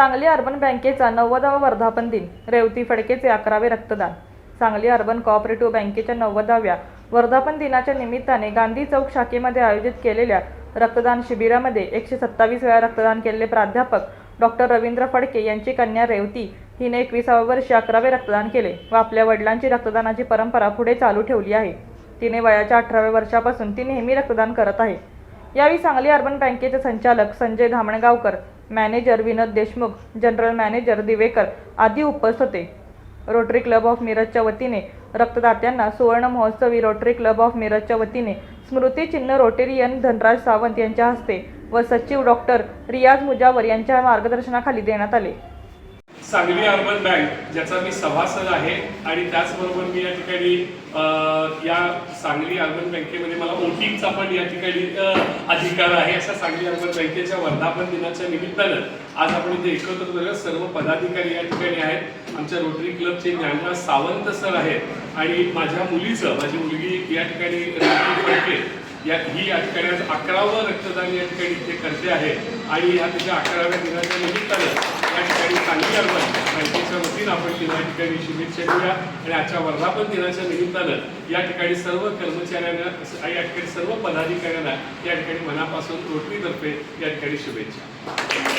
Sangli urban बँकेचा नव्वदावा वर्धापन दिन रेवती फडकेचे अकरावे रक्तदान. सांगली अर्बन कॉपरेटिव्ह बँकेच्या नव्वदाव्या वर्धापन दिनाच्या निमित्ताने गांधी चौक शाखेमध्ये आयोजित केलेल्या रक्तदान शिबिरामध्ये एकशे सत्तावीस वेळा रक्तदान केलेले प्राध्यापक डॉक्टर रवींद्र फडके यांची कन्या रेवती हिने एकविसाव्या वर्षी अकरावे रक्तदान केले व आपल्या वडिलांची रक्तदानाची परंपरा पुढे चालू ठेवली आहे. तिने वयाच्या अठराव्या वर्षापासून ती नेहमी रक्तदान करत आहे. यावेळी सांगली अर्बन बँकेचे संचालक Sanjay Dhamangaonkar manager Vinod Deshmukh general manager Divekar आदी उपस्थित. होते रोटरी क्लब ऑफ मिरजच्या वतीने रक्तदात्यांना सुवर्ण महोत्सवी रोटरी क्लब ऑफ मिरजच्या वतीने स्मृतिचिन्ह रोटेरियन धनराज सावंत यांच्या हस्ते व सचिव डॉक्टर रियाज मुजावर यांच्या मार्गदर्शनाखाली देण्यात आले. सांगली अर्बन बँक ज्याचा मी सभासद आहे आणि त्याचबरोबर मी या ठिकाणी या सांगली अर्बन बँकेमध्ये मला ओटीचा पण या ठिकाणी अधिकार आहे. अशा सांगली अर्बन बँकेच्या वर्धापन दिनाच्या निमित्तानं आज आपण इथे एकत्र झालं सर्व पदाधिकारी या ठिकाणी आहेत. आमच्या रोटरी क्लबचे ज्ञानराज सावंत सर आहेत. आणि माझ्या मुलीचं माझी मुलगी या ठिकाणी फडके या ही या ठिकाणी आज अकरावं रक्तदान या ठिकाणी इथे करते आहे. आणि या तिच्या अकराव्या दिनाच्या निमित्तानं या ठिकाणी सांगली अर्बन बँकेच्या वतीनं आपण तिला या ठिकाणी शुभेच्छा देऊया. आणि आजच्या वर्धापन दिनाच्या निमित्तानं या ठिकाणी सर्व कर्मचाऱ्यांना या ठिकाणी सर्व पदाधिकाऱ्यांना या ठिकाणी मनापासून रोटरीतर्फे या ठिकाणी शुभेच्छा.